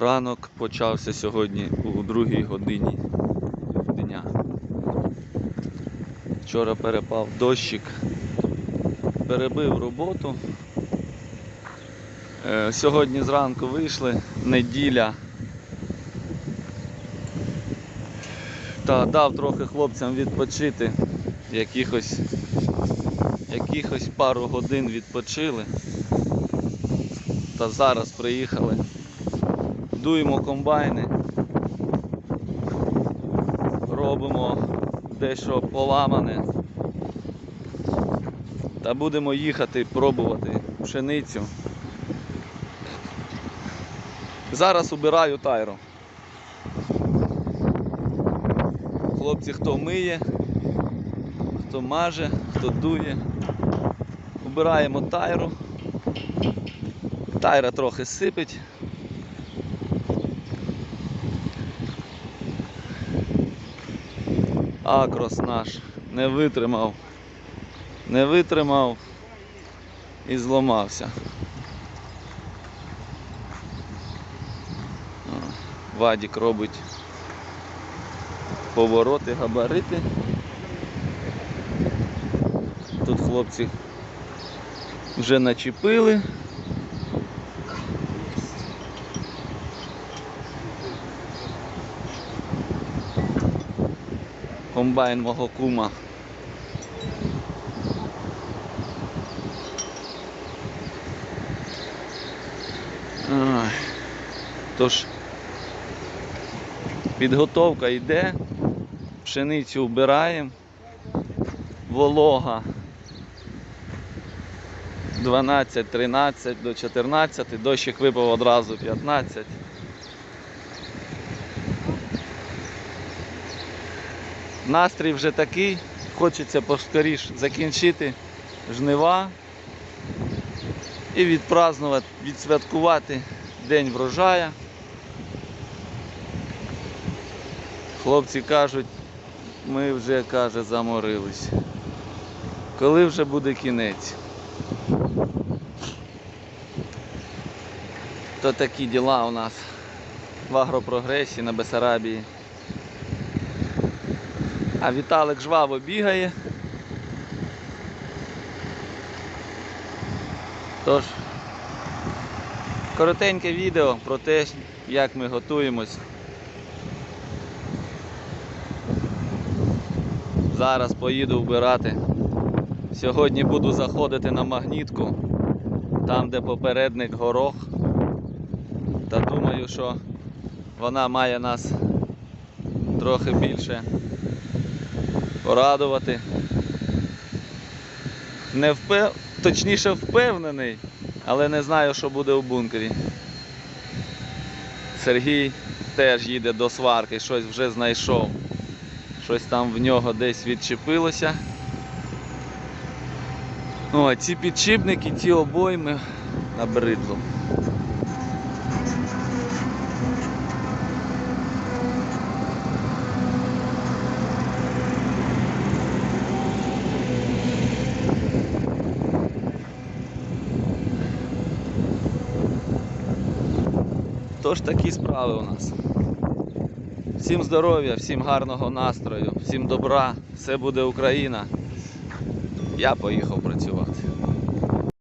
Ранок почався сьогодні у другій годині дня. Вчора перепав дощик, перебив роботу. Е, Сьогодні зранку вийшли, неділя. Та дав трохи хлопцям відпочити, якихось, якихось пару годин відпочили. Та зараз приїхали. Дуємо комбайни. Робимо дещо поламане. Та будемо їхати пробувати пшеницю. Зараз убираю тайру. Хлопці хто миє, хто маже, хто дує. Убираємо тайру. Тайра трохи сипить. Акрос наш не витримав. Не витримав і зламався. Вадік робить повороти, габарити. Тут хлопці вже начепили. Комбайн мого кума. Тож підготовка йде, пшеницю вбираємо, волога 12, 13 до 14, дощик випав одразу 15. Настрій вже такий, хочеться поскоріш закінчити жнива і відпразнувати, відсвяткувати день врожая. Хлопці кажуть, ми вже каже, заморились. Коли вже буде кінець? То такі діла у нас в агропрогресі на Бесарабії. А Віталик жваво бігає. Тож, коротеньке відео про те, як ми готуємось. Зараз поїду вбирати. Сьогодні буду заходити на магнітку, там де попередник горох. Та думаю, що вона має нас трохи більше порадувати. Не впев... Точніше впевнений, але не знаю, що буде у бункері. Сергій теж їде до сварки, щось вже знайшов. Щось там в нього десь відчепилося. А ці підшипники, ці обойми набридло. Тож такі справи у нас. Всім здоров'я, всім гарного настрою, всім добра, все буде Україна. Я поїхав працювати.